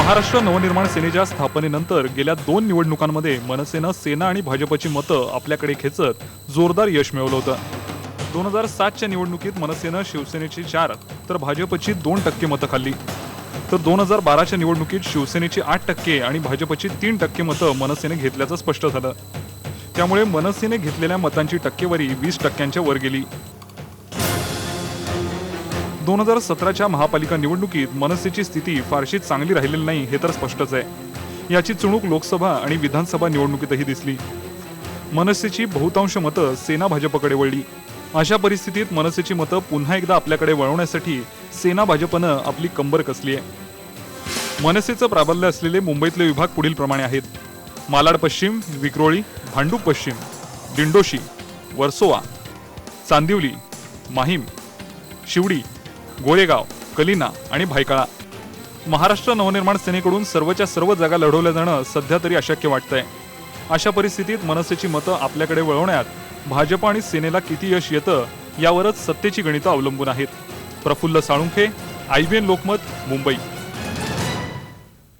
महाराष्ट्र नवनिर्माण सेनेच्या स्थापनेनंतर गेल्या दोन निवडणुकांमध्ये मनसेनं सेना आणि भाजपची मतं आपल्याकडे खेचत जोरदार यश मिळवलं होतं. दोन हजार सातच्या निवडणुकीत मनसेनं शिवसेनेची चार तर भाजपची दोन टक्के मतं खाल्ली. तर दोन हजार बाराच्या निवडणुकीत शिवसेनेची आठ टक्के आणि भाजपची तीन टक्के मतं मनसेने घेतल्याचं स्पष्ट झालं. त्यामुळे मनसेने घेतलेल्या मतांची टक्केवारी वीस टक्क्यांच्या वर गेली. दोन हजार सतराच्या महापालिका निवडणुकीत मनसेची स्थिती फारशी चांगली राहिलेली नाही हे तर स्पष्टच आहे. याची चुणूक लोकसभा आणि विधानसभा निवडणुकीतही दिसली. मनसेची बहुतांश मतं सेना भाजपकडे वळली. अशा परिस्थितीत मनसेची मतं पुन्हा एकदा आपल्याकडे वळवण्यासाठी सेना भाजपनं आपली कंबर कसली आहे. मनसेचं प्राबल्य असलेले मुंबईतले विभाग पुढील प्रमाणे आहेत. मालाड पश्चिम विक्रोळी भांडूप पश्चिम दिंडोशी वर्सोवा चांदिवली माहीम शिवडी गोरेगाव कलिना आणि भायकाळा. महाराष्ट्र नवनिर्माण सेनेकडून सर्वच्या सर्व जागा लढवल्या जाणं सध्या तरी अशक्य वाटतंय. अशा परिस्थितीत मनसेची मतं आपल्याकडे वळवण्यात भाजप आणि सेनेला किती यश येतं यावरच सत्तेची गणितं अवलंबून आहेत. प्रफुल्ल साळुंखे एन लोकमत मुंबई.